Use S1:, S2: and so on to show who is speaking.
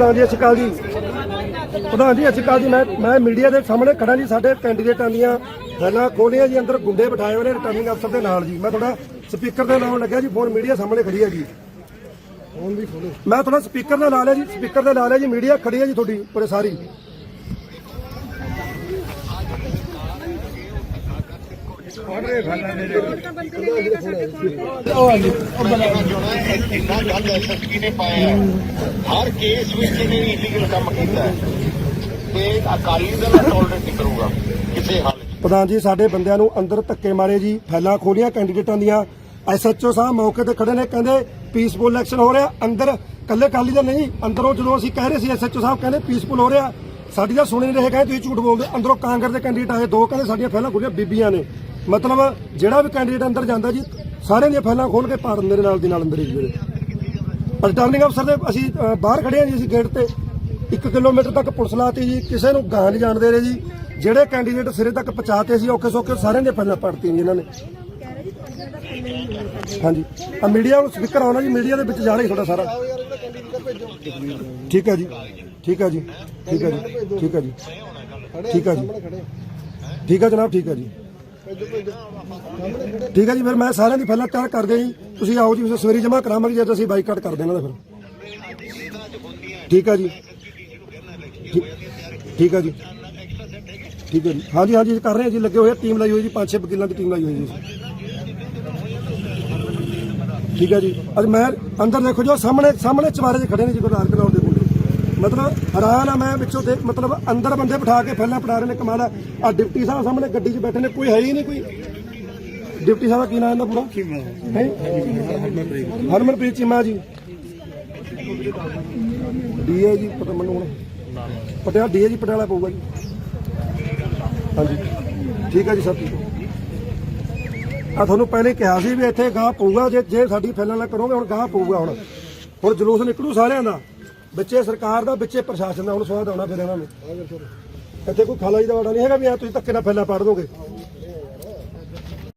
S1: ਪ੍ਰਧਾਨ ਜੀ ਅਕਾਲ ਜੀ। ਪ੍ਰਧਾਨ ਜੀ ਅਕਾਲ ਜੀ। ਮੈਂ ਮੈਂ ਮੀਡੀਆ ਦੇ ਸਾਹਮਣੇ ਖੜਾ ਜੀ ਸਾਡੇ ਕੈਂਡੀਡੇਟਾਂ ਦੀਆਂ ਫੈਲਾਂ ਖੋਲੀਆਂ ਜੀ ਅੰਦਰ ਗੁੰਡੇ ਬਿਠਾਏ ਹੋਏ ਨੇ ਰਿਟਰਨਿੰਗ ਅਫਸਰ ਦੇ ਨਾਲ ਜੀ। ਮੈਂ ਥੋੜਾ ਸਪੀਕਰ ਦੇ ਨਾਲ ਲੱਗਿਆ ਜੀ ਫੋਨ ਮੀਡੀਆ ਸਾਹਮਣੇ ਖੜੀ ਹੈ ਜੀ ਫੋਨ ਵੀ ਖੋਲੋ ਮੈਂ ਥੋੜਾ ਸਪੀਕਰ ਦੇ ਲਾ ਲਿਆ ਜੀ ਸਪੀਕਰ ਦੇ ਲਾ ਲਿਆ ਜੀ ਮੀਡੀਆ ਖੜੀ ਹੈ ਜੀ ਤੁਹਾਡੀ ਪੂਰੇ ਸਾਰੀ।
S2: ਇੰਨਾ ਗੱਲ ਐਸਐਸਪੀ ਨੇ ਪਾਇਆ ਹਰ ਕੇਸ ਵਿੱਚ ਇਹਨੇ ਇਲੀਗਲ ਕੰਮ ਕੀਤਾ ਤੇ ਅਕਾਲੀ ਦਲ ਟੋਲਰੇਟ ਨਹੀਂ ਕਰੂਗਾ ਕਿਸੇ ਹਾਲ
S1: ਪ੍ਰਧਾਨ ਜੀ, ਸਾਡੇ ਬੰਦਿਆਂ ਨੂੰ ਅੰਦਰ ਧੱਕੇ ਮਾਰੇ ਜੀ ਫੈਲਾਂ ਖੋਲੀਆਂ ਕੈਂਡੀਡੇਟਾਂ ਦੀਆਂ। ਐਸਐਚਓ ਸਾਹਿਬ ਮੌਕੇ ਤੇ ਖੜੇ ਨੇ, ਕਹਿੰਦੇ ਪੀਸਫੁਲ ਇਲੈਕਸ਼ਨ ਹੋ ਰਿਹਾ, ਅੰਦਰ ਕੱਲੇ ਕਾਲੀ ਦਾ ਨਹੀਂ, ਅੰਦਰੋਂ ਜਦੋਂ ਅਸੀਂ ਕਹਿ ਰਹੇ ਸੀ ਐਸਐਚਓ ਸਾਹਿਬ ਕਹਿੰਦੇ ਪੀਸਫੁਲ ਹੋ ਰਿਹਾ। ਸਾਡੀ ਤਾਂ ਸੁਣੀ ਨਹੀਂ ਰਹੇ, ਕਹਿੰਦੇ ਤੁਸੀਂ ਝੂਠ ਬੋਲਦੇ ਅੰਦਰੋਂ ਕਾਂਗਰਸ ਦੇ ਕੈਂਡੀਡੇਟ ਆਏ, ਦੋ ਕਹਿੰਦੇ ਸਾਡੀਆਂ ਫੈਲਾਂ ਖੋਲੀਆਂ, ਬੀਬੀਆਂ ਨੇ। ਮਤਲਬ ਜਿਹੜਾ ਵੀ ਕੈਂਡੀਡੇਟ ਅੰਦਰ ਜਾਂਦਾ ਜੀ, ਸਾਰਿਆਂ ਦੀਆਂ ਫੈਲਾਂ ਖੋਲ ਕੇ ਪਾ ਦਿੰਦੇ ਨਾਲ ਦੀ ਨਾਲ ਅੰਦਰ ਹੀ ਜਿਹੜੇ ਰਿਟਰਨਿੰਗ ਅਫਸਰ ਦੇ ਅਸੀਂ ਬਾਹਰ ਖੜੇ ਹਾਂ ਜੀ ਅਸੀਂ ਗੇਟ ਤੇ। 1 ਕਿਲੋਮੀਟਰ ਤੱਕ ਪੁਲਿਸ ਲਾਤੀ ਜੀ, ਕਿਸੇ ਨੂੰ ਗਾਂ ਨਹੀਂ ਜਾਣਦੇ ਰਹੇ ਜੀ। ਜਿਹੜੇ ਕੈਂਡੀਡੇਟ ਸਿਰੇ ਤੱਕ ਪਹੁੰਚਾਤੇ ਸੀ, ਔਖੇ ਸੌਖੇ ਸਾਰਿਆਂ ਦੇ ਪਹਿਲਾਂ ਪੜਤੀਆਂ ਜੀ ਇਹਨਾਂ ਨੇ। ਹਾਂਜੀ। ਆ ਮੀਡੀਆ ਨੂੰ ਸਪੀਕਰ ਆਉਣਾ ਜੀ ਮੀਡੀਆ ਦੇ ਵਿੱਚ ਜਾ ਰਿਹਾ ਜੀ ਤੁਹਾਡਾ ਸਾਰਾ। ਠੀਕ ਹੈ ਜੀ। ਠੀਕ ਹੈ ਜੀ। ਠੀਕ ਹੈ ਜੀ। ਠੀਕ ਹੈ ਜੀ। ਠੀਕ ਹੈ ਜੀ। ਠੀਕ ਹੈ ਜਨਾਬ, ਠੀਕ ਹੈ ਜੀ। ਠੀਕ ਹੈ ਜੀ, ਫਿਰ ਮੈਂ ਸਾਰਿਆਂ ਦੀ ਪਹਿਲਾਂ ਤਿਆਰ ਕਰਦੇ ਜੀ। ਤੁਸੀਂ ਆਓ ਜੀ ਸਵੇਰੀ ਜਮ੍ਹਾਂ ਕਰਾਵਾਂਗੇ ਜੇ ਅਸੀਂ ਬਾਈਕਾਟ ਕਰ ਦੇਣਾ ਤਾਂ ਫਿਰ। ਠੀਕ ਹੈ ਜੀ। ਠੀਕ- ਹੈ ਜੀ। ਠੀਕ ਹੈ ਜੀ। ਹਾਂਜੀ ਹਾਂਜੀ, ਕਰ ਰਹੇ ਹਾਂ ਜੀ, ਲੱਗੇ ਹੋਏ ਟੀਮ ਲਾਈ ਹੋਈ ਜੀ ਪੰਜ ਛੇ ਵਕੀਲਾਂ ਦੀ ਟੀਮ ਲਾਈ ਹੋਈ ਜੀ। ਠੀਕ ਹੈ ਜੀ। ਅੱਜ ਮੈਂ ਅੰਦਰ ਦੇਖੋ ਜੋ ਸਾਹਮਣੇ ਸਾਹਮਣੇ ਚਵਾਰੇ 'ਚ ਖੜੇ ਨੇ ਜੀ ਗੁਰਦਾਰ ਕਨੌਰ ਦੇ ਕੋਲ ਮਤਲਬ ਹੈਰਾਨ ਆ ਮੈਂ ਵਿੱਚੋਂ ਦੇ ਮਤਲਬ ਅੰਦਰ ਬੰਦੇ ਬਿਠਾ ਕੇ ਪਹਿਲਾਂ ਪੜਾ ਰਹੇ ਨੇ ਕਮਾਲ ਆ। ਆਹ ਡਿਪਟੀ ਸਾਹਿਬ ਸਾਹਮਣੇ ਗੱਡੀ 'ਚ ਬੈਠੇ ਨੇ ਕੋਈ ਹੈ ਹੀ ਨਹੀਂ ਕੋਈ। ਡਿਪਟੀ ਸਾਹਿਬ ਦਾ ਕੀ ਨਾਮ ਇਹਦਾ ਪੂਰਾ? ਹੈ? ਹਰਮਨਪ੍ਰੀਤ ਚੀਮਾ ਜੀ। ਡੀਏ ਜੀ ਪਤਾ ਮੈਨੂੰ ਹੁਣ। ਪਟਿਆਲਾ ਡੀਏ ਜੀ ਪਟਿਆਲਾ ਪਊਗਾ ਜੀ। ਹਾਂਜੀ। ਠੀਕ ਹੈ ਜੀ ਸਰ ਠੀਕ ਆ ਤੁਹਾਨੂੰ ਪਹਿਲੇ ਕਿਹਾ ਸੀ ਵੀ ਇੱਥੇ ਗਾਹ ਪਊਗਾ ਜੇ ਜੇ ਸਾਡੀ ਫੈਲਾਂ ਨਾਲ ਕਰੋਗੇ ਹੁਣ ਗਾਹ ਪਊਗਾ ਹੁਣ। ਹੁਣ ਜਲੂਸ ਨਿਕਲੂ ਸਾਰਿਆਂ ਦਾ। ਵਿੱਚੇ ਸਰਕਾਰ ਦਾ, ਵਿੱਚੇ ਪ੍ਰਸ਼ਾਸਨ ਦਾ ਹੁਣ ਸਵਾਦ ਆਉਣਾ ਫਿਰ ਇਹਨਾਂ ਨੂੰ। ਇੱਥੇ ਕੋਈ ਖਾਲਾ ਜੀ ਦਾ ਵਾੜਾ ਨਹੀਂ ਹੈਗਾ ਵੀ ਆ ਤੁਸੀਂ ਧੱਕੇ ਨਾਲ ਫੈਲਾ ਪਾੜ ਦੋਗੇ।